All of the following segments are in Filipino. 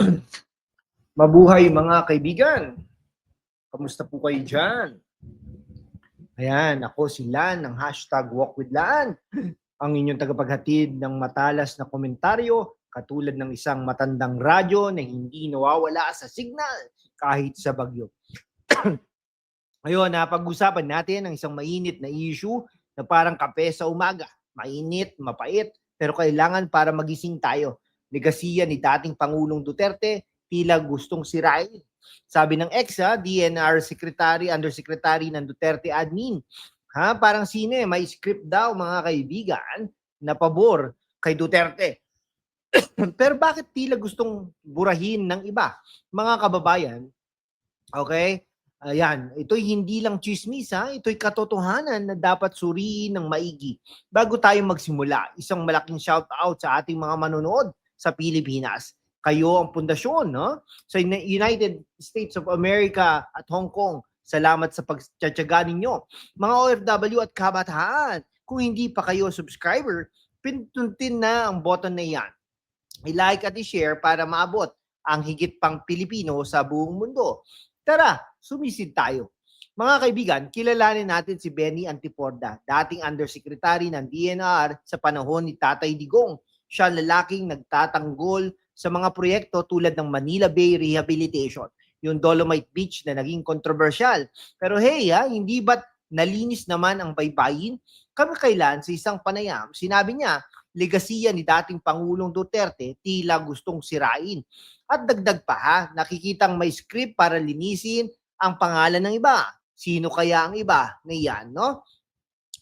Mabuhay mga kaibigan. Kamusta po kayo dyan? Ayan, ako si Lan ng hashtag Walk with Lan. Ang inyong tagapaghatid ng matalas na komentaryo katulad ng isang matandang radyo na hindi nawawala sa signal kahit sa bagyo. Ngayon, napag-usapan natin ang isang mainit na issue na parang kape sa umaga. Mainit, mapait, pero kailangan para magising tayo. Legasiya ni dating Pangulong Duterte, tila gustong sirain. Sabi ng ex, ha, DNR Secretary, Undersecretary ng Duterte Admin. Ha, parang sino eh, may script daw mga kaibigan na pabor kay Duterte. Pero bakit tila gustong burahin ng iba? Mga kababayan, okay? Ayan, ito'y hindi lang chismis ha, ito'y katotohanan na dapat suriin ng maigi. Bago tayo magsimula, isang malaking shout out sa ating mga manonood sa Pilipinas. Kayo ang pundasyon, no? Sa Uni- United States of America at Hong Kong, salamat sa pagtsatsaga ninyo. Mga OFW at kabataan, kung hindi pa kayo subscriber, pindutin na ang button na yan. I-like at i-share para maabot ang higit pang Pilipino sa buong mundo. Tara, sumisid tayo. Mga kaibigan, kilalanin natin si Benny Antiporda, dating undersecretary ng DNR sa panahon ni Tatay Digong. Siya lalaking nagtatanggol sa mga proyekto tulad ng Manila Bay Rehabilitation, yung Dolomite Beach na naging kontrobersyal. Pero hey, ha, hindi ba't nalinis naman ang baybayin? Kami kailan sa isang panayam, sinabi niya, legasiya ni dating Pangulong Duterte tila gustong sirain. At dagdag pa ha, nakikitang may script para linisin ang pangalan ng iba. Sino kaya ang iba na no?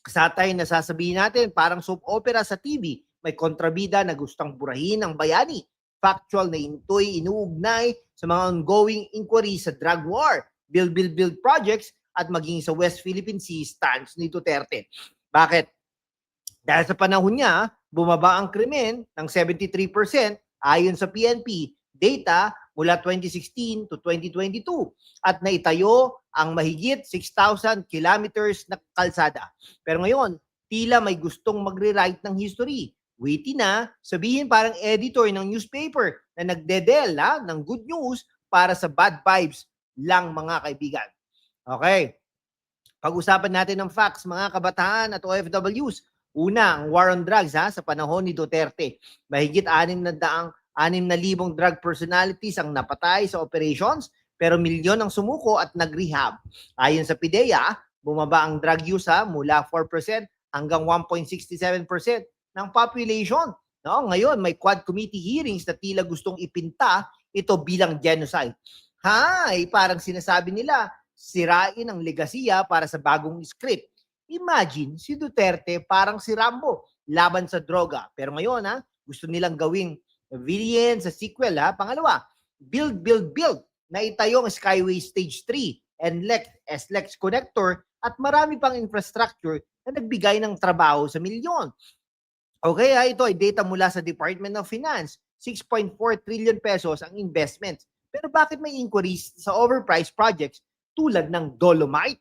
Satay na sasabihin natin, parang soap opera sa TV, may kontrabida na gustang burahin ang bayani. Factual na intoy inuugnay sa mga ongoing inquiry sa drug war, build, build, build projects, at maging sa West Philippine Sea stance ni Duterte. Bakit? Dahil sa panahon niya, bumaba ang krimen ng 73% ayon sa PNP data mula 2016 to 2022 at naitayo ang mahigit 6,000 kilometers na kalsada. Pero ngayon, tila may gustong magre-write ng history. Witty na, sabihin parang editor ng newspaper na nagdedel ha, ng good news para sa bad vibes lang mga kaibigan. Okay. Pag-usapan natin ng facts mga kabataan at OFWs. Una, ang war on drugs ha, sa panahon ni Duterte. Mahigit anim na daang anim na libong drug personalities ang napatay sa operations, pero milyon ang sumuko at nag-rehab. Ayon sa PIDEA, bumaba ang drug use ha, mula 4% hanggang 1.67% ng population. No? Ngayon, may quad committee hearings na tila gustong ipinta ito bilang genocide. Hay, parang sinasabi nila, sirain ang legasiya para sa bagong script. Imagine, si Duterte parang si Rambo, laban sa droga. Pero ngayon, ha, gusto nilang gawing villain sa sequel. Ha? Pangalawa, build, build, build na itayo Skyway Stage 3 and Lex, SLEX Connector at marami pang infrastructure na nagbigay ng trabaho sa milyon. Okay, ha, ito ay data mula sa Department of Finance. 6.4 trillion pesos ang investments. Pero bakit may inquiries sa overpriced projects tulad ng Dolomite?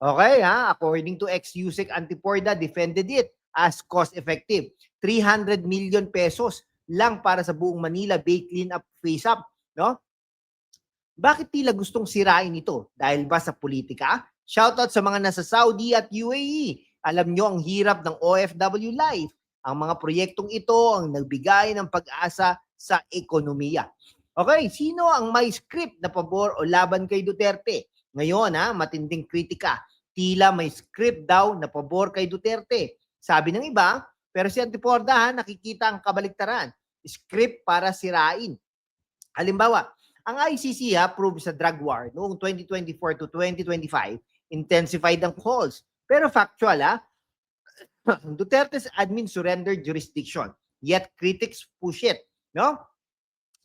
Okay, ha? According to ex-USEC Antiporda, defended it as cost-effective. 300 million pesos lang para sa buong Manila Bay Cleanup Face Up, no? Bakit tila gustong sirain ito? Dahil ba sa politika? Shoutout sa mga nasa Saudi at UAE. Alam nyo ang hirap ng OFW life. Ang mga proyektong ito ang nagbigay ng pag-asa sa ekonomiya. Okay, sino ang may script na pabor o laban kay Duterte? Ngayon, ha, matinding kritika. Tila may script daw na pabor kay Duterte. Sabi ng iba, pero si Antiporda, ha, nakikita ang kabaliktaran. Script para sirain. Halimbawa, ang ICC ha, proved sa drug war noong 2024 to 2025, intensified ang calls. Pero factual, ha, Duterte's admin surrendered jurisdiction, yet critics push it. No?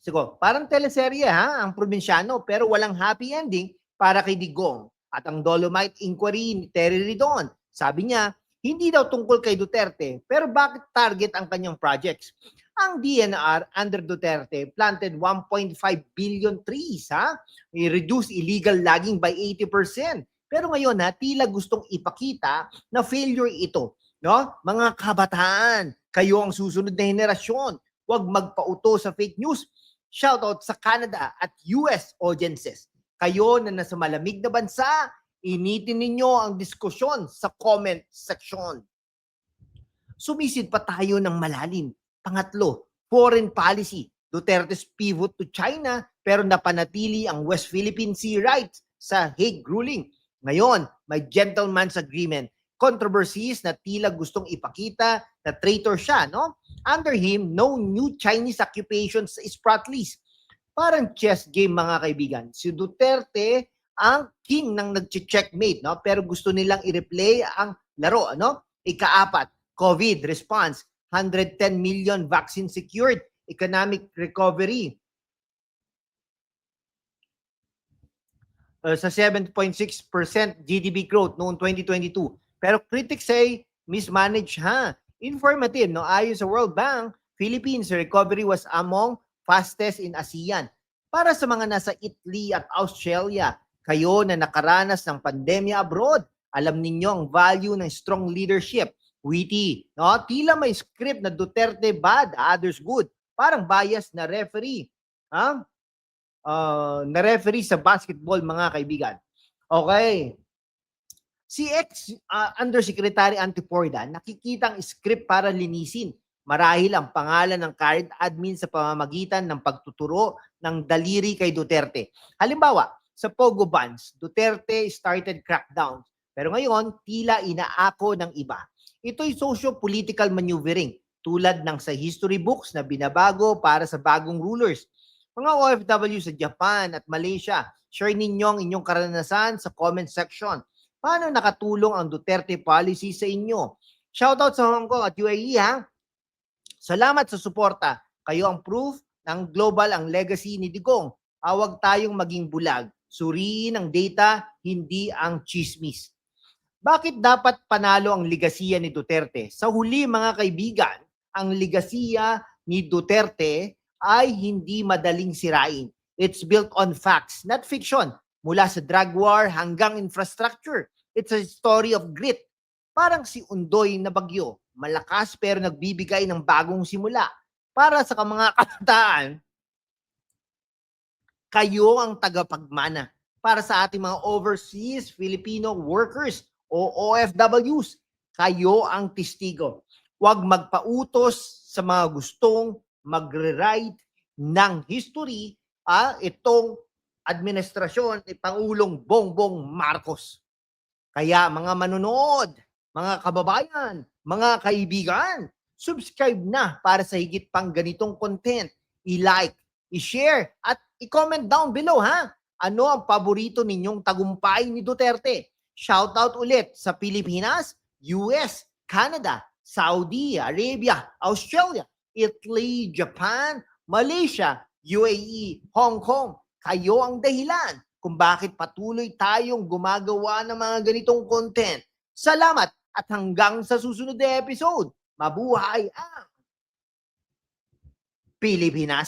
Sigo, parang teleserye ha, ang probinsyano, pero walang happy ending para kay Digong. At ang Dolomite Inquiry ni Terry Ridon, sabi niya, hindi daw tungkol kay Duterte, pero bakit target ang kanyang projects? Ang DNR under Duterte planted 1.5 billion trees, ha? I-reduce illegal logging by 80%. Pero ngayon, ha, tila gustong ipakita na failure ito. No? Mga kabataan, kayo ang susunod na henerasyon. Huwag magpauto sa fake news. Shoutout sa Canada at US audiences. Kayo na nasa malamig na bansa, initin ninyo ang diskusyon sa comment section. Sumisid pa tayo ng malalim. Pangatlo, foreign policy. Duterte's pivot to China pero napanatili ang West Philippine Sea rights sa Hague ruling. Ngayon, may gentleman's agreement. Controversies na tila gustong ipakita na traitor siya, no? Under him, no new Chinese occupations is Spratlys. Parang chess game mga kaibigan. Si Duterte ang king ng nag-checkmate, no? Pero gusto nilang i-replay ang laro, no? Ikaapat, COVID response, 110 million vaccine secured, economic recovery. Uh, sa 7.6% GDP growth noong 2022. Pero critics say mismanaged ha. Informative, no? Ayon sa World Bank, Philippines recovery was among fastest in ASEAN. Para sa mga nasa Italy at Australia, kayo na nakaranas ng pandemya abroad, alam ninyo ang value ng strong leadership. Witty, no? Tila may script na Duterte bad, others good. Parang bias na referee. Ha? Uh, na referee sa basketball mga kaibigan. Okay. Si ex uh, Undersecretary Antiporda nakikita ang script para linisin marahil ang pangalan ng current admin sa pamamagitan ng pagtuturo ng daliri kay Duterte. Halimbawa, sa Pogo Bans, Duterte started crackdowns. Pero ngayon, tila inaako ng iba. Ito'y socio-political maneuvering tulad ng sa history books na binabago para sa bagong rulers. Mga OFW sa Japan at Malaysia, share ninyo ang inyong karanasan sa comment section. Paano nakatulong ang Duterte policy sa inyo? Shoutout sa Hong Kong at UAE ha. Salamat sa suporta. Kayo ang proof ng global ang legacy ni Digong. Awag tayong maging bulag. Suriin ang data, hindi ang chismis. Bakit dapat panalo ang ligasiya ni Duterte? Sa huli mga kaibigan, ang ligasiya ni Duterte ay hindi madaling sirain. It's built on facts, not fiction. Mula sa drug war hanggang infrastructure. It's a story of grit. Parang si Undoy na bagyo. Malakas pero nagbibigay ng bagong simula. Para sa mga kabataan, kayo ang tagapagmana para sa ating mga overseas Filipino workers o OFWs. Kayo ang testigo. Huwag magpautos sa mga gustong magre-write ng history ah, itong administrasyon ni Pangulong Bongbong Marcos. Kaya mga manonood, mga kababayan, mga kaibigan, subscribe na para sa higit pang ganitong content. I-like, i-share, at i-comment down below ha. Ano ang paborito ninyong tagumpay ni Duterte? Shoutout ulit sa Pilipinas, US, Canada, Saudi Arabia, Australia, Italy, Japan, Malaysia, UAE, Hong Kong. Kayo ang dahilan kung bakit patuloy tayong gumagawa ng mga ganitong content. Salamat at hanggang sa susunod na episode. Mabuhay ang Pilipinas!